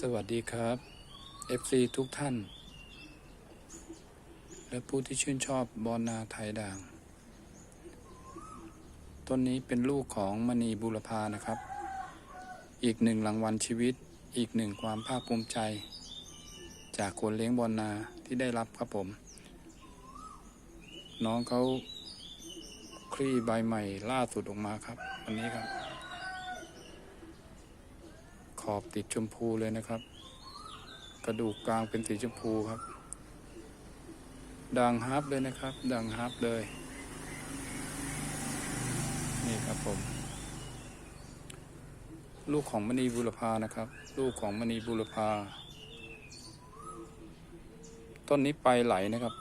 สวัสดีครับ FC ทุกท่าน และผู้ที่ชื่นชอบบอลนาไทยด่าง ต้นนี้เป็นลูกของมณีบุรพานะครับ อีกหนึ่งรางวัลชีวิต อีกหนึ่งความภาคภูมิใจ จากคนเลี้ยงบอลนาที่ได้รับครับผม น้องเขาคลี่ใบใหม่ล่าสุดออกมาครับ วันนี้ครับ ขอบติดชมพูเลยนะครับ กระดูกกลางเป็นสีชมพูครับ ด่างฮาร์ปเลยนะครับ ด่างฮาร์ปเลย นี่ครับผม ลูกของมณีบุรพานะครับ ลูกของมณีบุรพา ต้นนี้ไปไหลนะครับ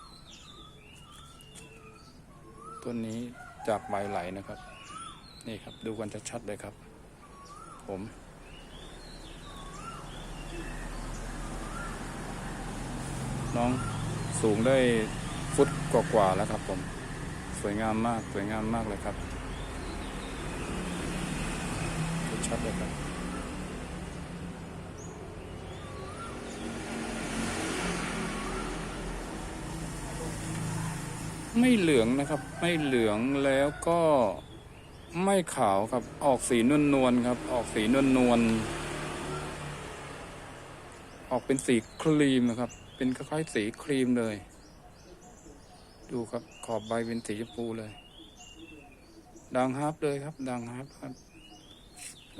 ต้นนี้จากใบไหลนะครับ นี่ครับ ดูกันชัดๆเลยครับ ผม น้องสูงได้ฟุตกว่าๆแล้วครับผมสวยงามมากสวยงามมากเลยครับชัดเลยครับไม่เหลืองนะครับ ไม่เหลืองแล้วก็ไม่ขาวครับ ออกสีนวลนวลครับ ออกสีนวลนวลออกเป็นสีครีมนะครับ เป็นคล้ายๆสีครีมเลย ดูครับขอบใบเป็นสีชมพูเลย ดังฮาร์ปเลยครับดังฮาร์ปครับ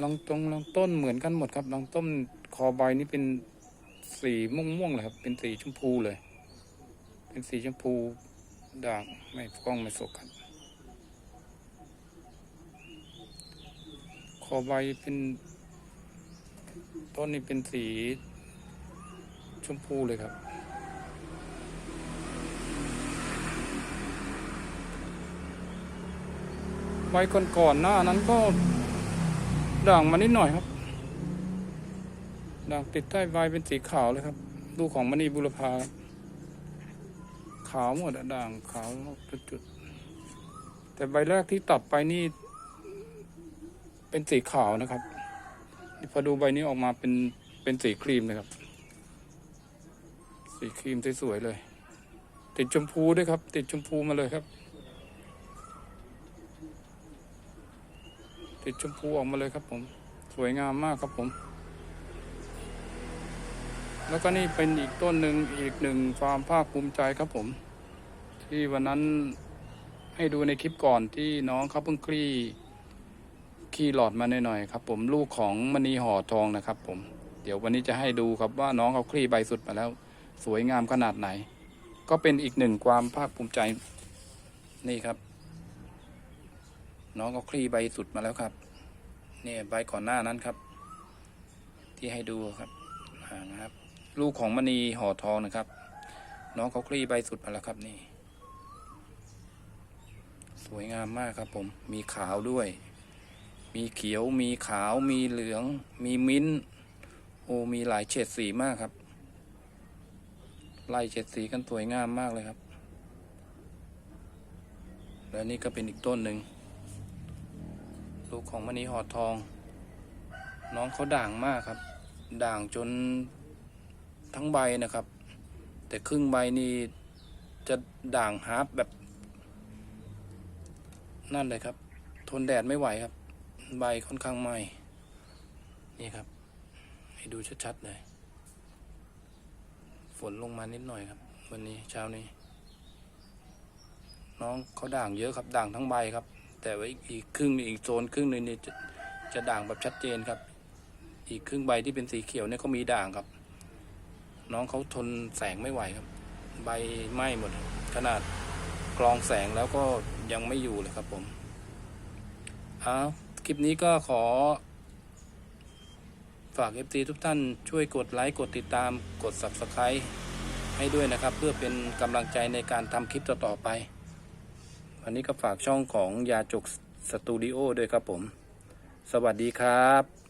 ลองตรงลองต้นเหมือนกันหมดครับลองต้นคอใบนี้เป็นสีม่วงๆเลยครับ เป็นสีชมพูเลย เป็นสีชมพูด่างไม่กล้องไม่โฟกัสคอใบเป็น ต้นนี้เป็นสี ชมพูเลยครับใบก่อนๆหน้านั้นก็ด่างมานิดหน่อยครับ ด่างติดใต้ใบเป็นสีขาวเลยครับ ลูกของมณีบุรพา ขาวหมดอะด่างขาวจุดๆแต่ใบแรกที่ตัดไปนี่ เป็นสีขาวนะครับพอดูใบนี้ออกมาเป็นเป็นสีครีมเลยครับ สีครีมสวยๆเลย ติดชมพูด้วยครับ ติดชมพูมาเลยครับ ติดชมพูออกมาเลยครับผม สวยงามมากครับผม แล้วก็นี่เป็นอีกต้นหนึ่งอีกหนึ่งความภาคภูมิใจครับผม ที่วันนั้นให้ดูในคลิปก่อนที่น้องเขาเพิ่งคลี่ขี้หลอดมาหน่อยๆครับ ผมลูกของมณีห่อทองนะครับ ผม เดี๋ยววันนี้จะให้ดูครับว่าน้องเขาคลี่ใบสุดมาแล้ว สวยงามขนาดไหน ก็เป็นอีกหนึ่งความภาคภูมิใจนี่ครับ น้องก็คลี่ใบสุดมาแล้วครับเนี่ยใบก่อนหน้านั้นครับ ที่ให้ดูครับอ่านะครับ ลูกของมณีห่อทองนะครับ น้องเขาคลี่ใบสุดมาแล้วครับนี่ สวยงามมากครับผมมีขาวด้วยมีเขียว มีขาว มีเหลือง มีมิ้นท์โอ้ มีหลายเฉดสีมากครับ ไล่เฉดสีกันสวยงามมากเลยครับ และนี่ก็เป็นอีกต้นหนึ่ง ลูกของมณีหอดทอง น้องเขาด่างมากครับ ด่างจนทั้งใบนะครับ แต่ครึ่งใบนี่จะด่างฮาร์ปแบบ นั่นเลยครับ ทนแดดไม่ไหวครับ ใบค่อนข้างไหมนี่ครับ ให้ดูชัดๆเลย นลงมานิดหน่อยครับ วันนี้เช้านี้ น้องเขาด่างเยอะครับ ด่างทั้งใบครับ แต่ว่าอีกครึ่งอีกโซนครึ่งหนึ่งนี่จะจะด่างแบบชัดเจนครับ อีกครึ่งใบที่เป็นสีเขียวเนี่ยเขามีด่างครับ น้องเขาทนแสงไม่ไหวครับ ใบไหม้หมด ขนาดกรองแสงแล้วก็ยังไม่อยู่เลยครับผมเอาคลิปนี้ก็ขอ ฝาก FT ทุกท่านช่วยกดไลค์ กดติดตามกด Subscribe ให้ด้วยนะครับ เพื่อเป็นกำลังใจในการทำคลิปต่อๆไป วันนี้ก็ฝากช่องของยาจกสตูดิโอด้วยครับผม สวัสดีครับ